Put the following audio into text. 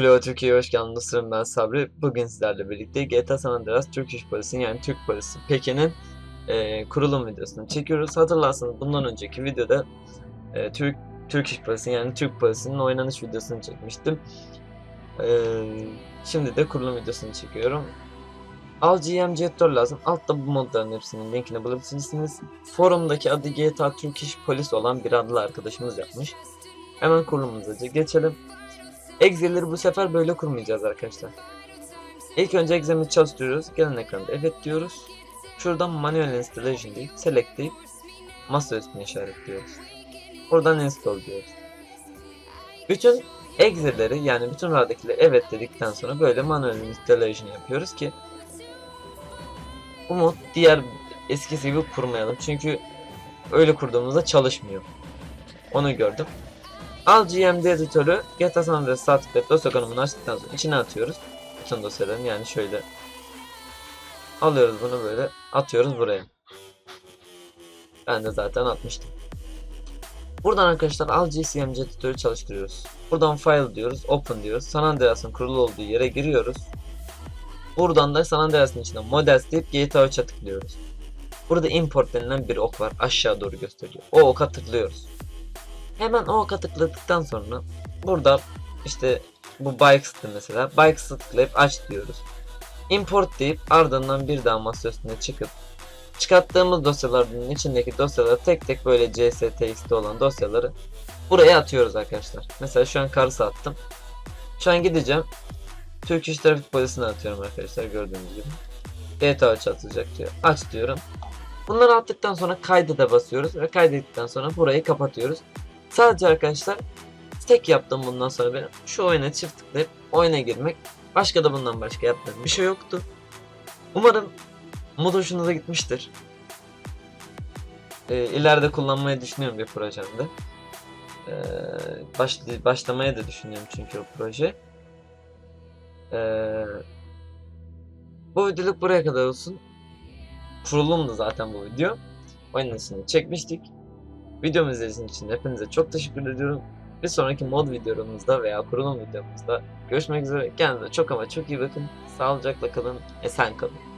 Klo Türkiye'ye hoş geldiniz. Dostlarım ben Sabri. Bugün sizlerle birlikte GTA San Andreas Türk İş Polisi'nin yani Türk Polisi Pekin'in e, kurulum videosunu çekiyoruz. Hatırlarsanız bundan önceki videoda e, Türk Türk İş Polisi'nin yani Türk Polisi'nin oynanış videosunu çekmiştim. E, şimdi de kurulum videosunu çekiyorum. Al GM Jettor lazım. Altta bu modların hepsinin linkini bulabilirsiniz. Forumdaki adı GTA Türk İş Polis olan bir adlı arkadaşımız yapmış. Hemen kurulumuza geçelim. Exe'leri bu sefer böyle kurmayacağız arkadaşlar. İlk önce Exe'mizi çalıştırıyoruz. Gelen ekranda evet diyoruz. Şuradan Manual Installation deyip Select deyip masa üstüne işaretliyoruz. Buradan Install diyoruz. Bütün Exe'leri yani bütün radakileri evet dedikten sonra böyle Manual Installation yapıyoruz ki mod diğer eskisi gibi kurmayalım. Çünkü öyle kurduğumuzda çalışmıyor. Onu gördüm. Al GMD editörü GTA San Andreas tıklayıp dosya konumunu açtıktan sonra içine atıyoruz. Bütün dosyaların yani şöyle alıyoruz bunu böyle atıyoruz buraya. Ben de zaten atmıştım. Buradan arkadaşlar al GCMC editörü çalıştırıyoruz. Buradan file diyoruz, open diyoruz. San Andreas'ın kurulu olduğu yere giriyoruz. Buradan da San Andreas'ın içinde models deyip GTA 3'e tıklıyoruz. Burada import denilen bir ok var. Aşağı doğru gösteriyor. O oka tıklıyoruz. Hemen o oka tıkladıktan sonra burada işte bu Bikes'tı mesela. Bikes'ı tıklayıp aç diyoruz. Import deyip ardından bir daha masa üstüne çıkıp çıkarttığımız dosyaların içindeki dosyaları tek tek böyle CSTX'te olan dosyaları buraya atıyoruz arkadaşlar. Mesela şu an Kars'a attım. Şu an gideceğim. Türk İş Trafik Polisi'ne atıyorum arkadaşlar gördüğünüz gibi. GTA aç atacak diyor. Aç diyorum. Bunları attıktan sonra kayda da basıyoruz ve kaydettikten sonra burayı kapatıyoruz. Sadece arkadaşlar tek yaptığım bundan sonra benim şu oyuna çift tıklayıp oyuna girmek. Başka da bundan başka yaptığım bir şey yoktu. Umarım mod hoşunuza gitmiştir. Ee, ileride kullanmayı düşünüyorum bir projemde. Ee, baş, başlamaya da düşünüyorum çünkü o proje. Ee, bu videoluk buraya kadar olsun. Kurulumdu zaten bu video. İçinde çekmiştik. Videomu izlediğiniz için hepinize çok teşekkür ediyorum. Bir sonraki mod videomuzda veya kurulum videomuzda görüşmek üzere. Kendinize çok ama çok iyi bakın. Sağlıcakla kalın. Esen kalın.